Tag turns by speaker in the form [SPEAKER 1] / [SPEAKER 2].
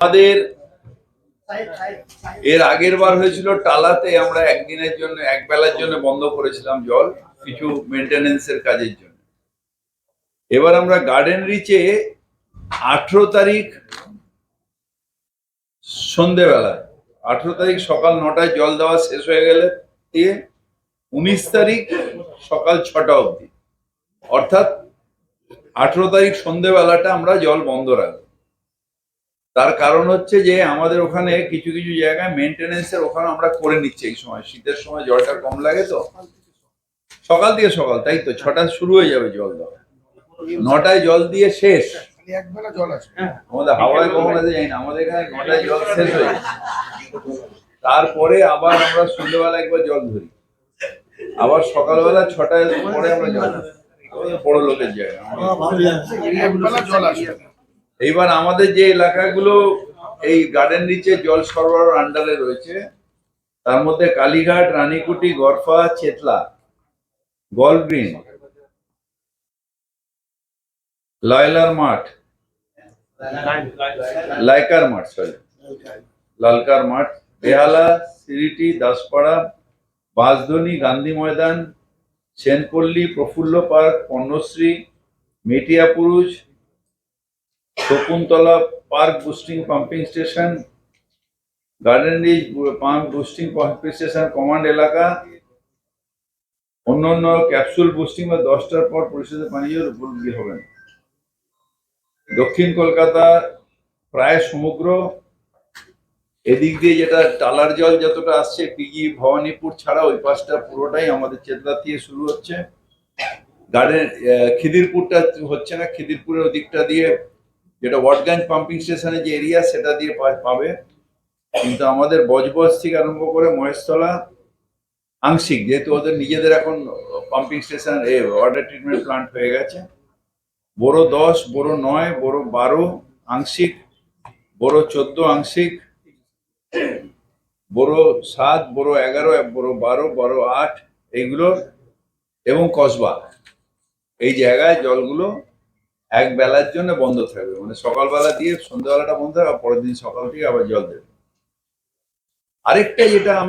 [SPEAKER 1] আমাদের এর আগের বার হয়েছিল টালাতে আমরা একদিনের জন্য, এক বেলার জন্য বন্ধ করেছিলাম জল, কিছু মেনটেনেন্সের কাজের জন্য। এবার আমরা গার্ডেন রিচে আঠেরো তারিখ সন্ধেবেলায় আঠেরো তারিখ সকাল নটায় জল দেওয়া শেষ হয়ে গেলে দিয়ে উনিশ তারিখ সকাল ছটা অবধি। অর্থাৎ আঠেরো তারিখ সন্ধেবেলাটা আমরা জল বন্ধ রাখব। তার কারণ হচ্ছে যে আমাদের ওখানে কিছু কিছু জায়গায় মেনটেনেন্সের ওখানে আমরা করে নিচ্ছি এই সময়। শীতের সময় জলটা কম লাগে তো। সকাল থেকে সকাল তাই তো? ছটা শুরু হয়ে যাবে জল দেওয়া। নটায় জল দিয়ে শেষ।
[SPEAKER 2] একবেলা
[SPEAKER 1] আমাদের হাওড়ায় কখন আছে জানি না আমাদের এখানে নটায় জল শেষ হয়ে যায়। তারপরে আবার আমরা সন্ধ্যেবেলা একবার জল ধরি। আবার সকালবেলা ছটায় পরে আমরা জল বড় লোকের জায়গা।
[SPEAKER 2] জল আসবে।
[SPEAKER 1] এইবার আমাদের যে এলাকাগুলো এই গার্ডেন রিচে জল সরবরাহ আন্ডারে রয়েছে, তার মধ্যে কালীঘাট, রানীকুটি গরফা চেতলা গল্ফ গ্রিন লয়লার মাঠ, লাইকার মাঠ সরি লালকার মাঠ, Behala, Siriti, Daspara, Bansdroni, Gandhi Maidan, Senpally, Prafulla park, Panyashri মেটিয়াপুরুষ Shakuntala park boosting pumping station, garden reach pump boosting pumping station command এলাকা অন্য অন্য ক্যাপসুল বুস্টিং বা দশটার পর পরিষদের পানীয় উপলব্ধি হবেন দক্ষিণ কলকাতা প্রায় সমগ্র, এদিক দিয়ে যেটা টালার জল যতটা আসছে পিজি ভবানীপুর ছাড়া ওই পাশটা পুরোটাই আমাদের চেতলা দিয়ে শুরু হচ্ছে। গার্ডেন খিদিরপুরটা হচ্ছে না, খিদিরপুরের ওদিকটা দিয়ে যেটা ওয়াটগঞ্জ পাম্পিং স্টেশনের যে এরিয়া সেটা দিয়ে পাবে। কিন্তু আমাদের বজবজ থেকে আরম্ভ করে মহেশতলা, আংশিক, যেহেতু ওদের নিজেদের এখন pumping station, a water treatment plant হয়ে গেছে। বড় দশ বড় নয় বড় বারো আংশিক বড় চোদ্দ আংশিক বড় সাত বড় এগারো বড় বারো বড় আট, এইগুলো এবং কসবা। এই জায়গায় জলগুলো এক বেলার জন্য বন্ধ থাকবে। মানে সকালবেলা দিয়ে সন্ধ্যাবেলাটা বন্ধ থাকবে পরের দিন সকাল থেকে আবার জল দেবে। আরেকটা যেটা আমি